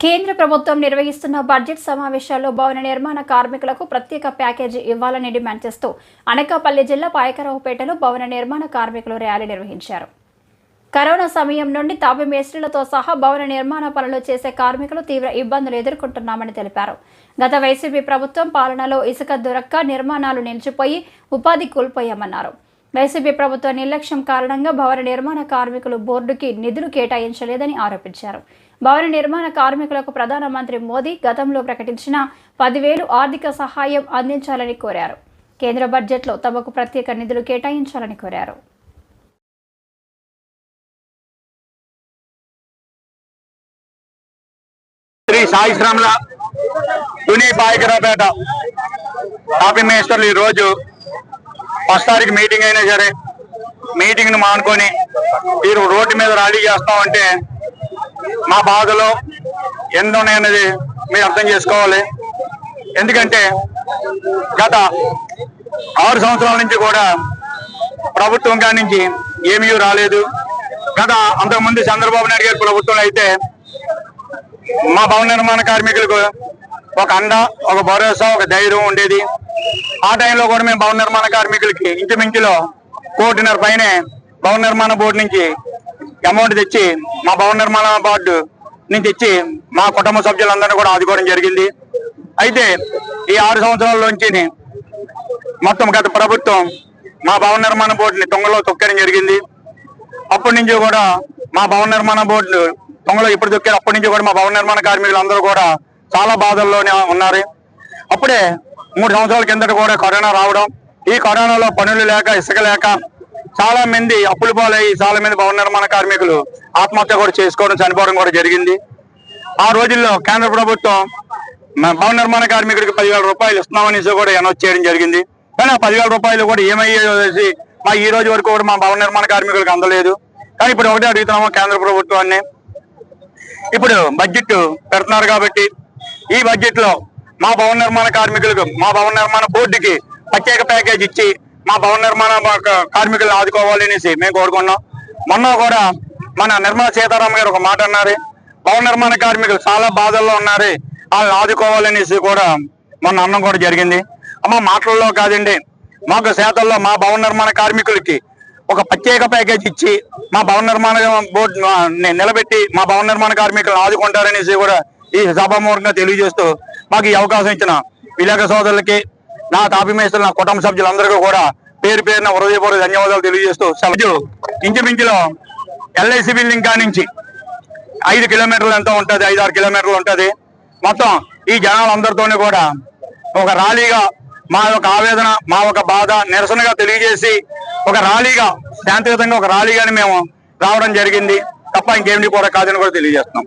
కేంద్ర ప్రభుత్వం నిర్వహిస్తున్న బడ్జెట్ సమావేశాల్లో భవన నిర్మాణ కార్మికులకు ప్రత్యేక ప్యాకేజీ ఇవ్వాలని డిమాండ్ చేస్తూ అనకాపల్లి జిల్లా పాయకరావుపేటలో భవన నిర్మాణ కార్మికులు ర్యాలీ నిర్వహించారు. కరోనా సమయం నుండి తాపి మేస్త్రీలతో సహా భవన నిర్మాణ పనులు చేసే కార్మికులు తీవ్ర ఇబ్బందులు ఎదుర్కొంటున్నామని తెలిపారు. గత వైసీపీ ప్రభుత్వం పాలనలో ఇసుక దొరక్క నిర్మాణాలు నిలిచిపోయి ఉపాధి కోల్పోయామన్నారు. వైసీపీ ప్రభుత్వ నిర్లక్ష్యం కారణంగా భవన నిర్మాణ కార్మికులు బోర్డుకి నిధులు కేటాయించలేదని ఆరోపించారు. భవన నిర్మాణ కార్మికులకు ప్రధానమంత్రి మోదీ గతంలో ప్రకటించిన పదివేలు ఆర్థిక సహాయం అందించాలని కోరారు. కేంద్ర బడ్జెట్లో తమకు ప్రత్యేక నిధులు కేటాయించాలని కోరారు. శ్రీ సాయి తుని పాయకరాపేట షాపింగ్ మేస్టర్లు ఈరోజు ఫస్ట్ తారీఖు మీటింగ్ అయినా సరే మీటింగ్ను మానుకొని మీరు రోడ్డు మీద ర్యాలీ చేస్తామంటే మా బాధలో ఎంత ఉన్నాయన్నది మీరు అర్థం చేసుకోవాలి. ఎందుకంటే గత ఆరు సంవత్సరాల నుంచి కూడా ప్రభుత్వం కాడి నుంచి ఏమీ రాలేదు. గత అంతకుముందు చంద్రబాబు నాయుడు గారి ప్రభుత్వం అయితే మా భవన నిర్మాణ కార్మికులకు ఒక అండ ఒక భరోసా ఒక ధైర్యం ఉండేది. ఆ టైంలో కూడా మేము భవన నిర్మాణ కార్మికులకి ఇంచుమించులో కోటిన్నర పైనే భవన నిర్మాణ బోర్డు నుంచి అమౌంట్ తెచ్చి మా భవన నిర్మాణ బోర్డు నుంచి తెచ్చి మా కుటుంబ సభ్యులందరినీ కూడా ఆదుకోవడం జరిగింది. అయితే ఈ ఆరు సంవత్సరాల్లోంచి మొత్తం గత ప్రభుత్వం మా భవన నిర్మాణ బోర్డుని తొంగలో తొక్కడం జరిగింది. అప్పటి నుంచి కూడా మా భవన నిర్మాణ బోర్డు తొంగలో ఇప్పుడు దొక్కారు అప్పటి నుంచి కూడా మా భవన నిర్మాణ కార్మికులు అందరూ కూడా చాలా బాధల్లోనే ఉన్నారు. అప్పుడే మూడు సంవత్సరాల కిందట కూడా కరోనా రావడం. ఈ కరోనాలో పనులు లేక ఇసుక లేక చాలా మంది అప్పులు పాలయ్యి చాలా మంది భవన నిర్మాణ కార్మికులు ఆత్మహత్య కూడా చేసుకోవడం చనిపోవడం కూడా జరిగింది. ఆ రోజుల్లో కేంద్ర ప్రభుత్వం భవన నిర్మాణ కార్మికుడికి పదివేల రూపాయలు ఇస్తున్నామనేసి కూడా అనౌన్స్ చేయడం జరిగింది. కానీ ఆ పదివేల రూపాయలు కూడా ఏమయ్యేసి మా ఈ రోజు వరకు కూడా మా భవన నిర్మాణ కార్మికులకు అందలేదు. కానీ ఇప్పుడు ఒకటే అడుగుతున్నాము కేంద్ర ప్రభుత్వాన్ని. ఇప్పుడు బడ్జెట్ పెడుతున్నారు కాబట్టి ఈ బడ్జెట్లో మా భవన నిర్మాణ కార్మికులకు మా భవన నిర్మాణ బోర్డుకి ప్రత్యేక ప్యాకేజ్ ఇచ్చి మా భవన నిర్మాణ కార్మికులను ఆదుకోవాలి అనేసి మేము కోరుకున్నాం మొన్న కూడా మన నిర్మలా సీతారామ గారు ఒక మాట అన్నారు. భవన నిర్మాణ కార్మికులు చాలా బాధల్లో ఉన్నారు. వాళ్ళని ఆదుకోవాలనేసి కూడా మొన్న అన్నం కూడా జరిగింది. అమ్మ మాటల్లో కాదండి. మాకు శాతల్లో మా భవన నిర్మాణ కార్మికులకి ఒక ప్రత్యేక ప్యాకేజ్ ఇచ్చి మా భవన నిర్మాణ బోర్డు నిలబెట్టి మా భవన నిర్మాణ కార్మికులను ఆదుకుంటారనేసి కూడా ఈ సభామూలంగా తెలియజేస్తూ మాకు ఈ అవకాశం ఇచ్చిన విలేక సోదరులకి నా తాపిమేస్తులు నా కుటుంబ సభ్యులందరికీ కూడా పేరు పేరున హృదయపూర్వక ధన్యవాదాలు తెలియజేస్తూ సభ్యులు ఇంచుమించులో ఎల్ఐసి బిల్డింగ్ కానించి ఐదు కిలోమీటర్లు ఎంత ఉంటుంది? ఐదు ఆరు కిలోమీటర్లు ఉంటుంది. మొత్తం ఈ జనాలందరితోనే కూడా ఒక ర్యాలీగా మా యొక్క ఆవేదన మా యొక్క బాధ నిరసనగా తెలియజేసి ఒక ర్యాలీగా శాంతియుతంగా ఒక ర్యాలీగాని మేము రావడం జరిగింది. తప్ప ఇంకేమిటి కూడా కాదని కూడా తెలియజేస్తున్నాం.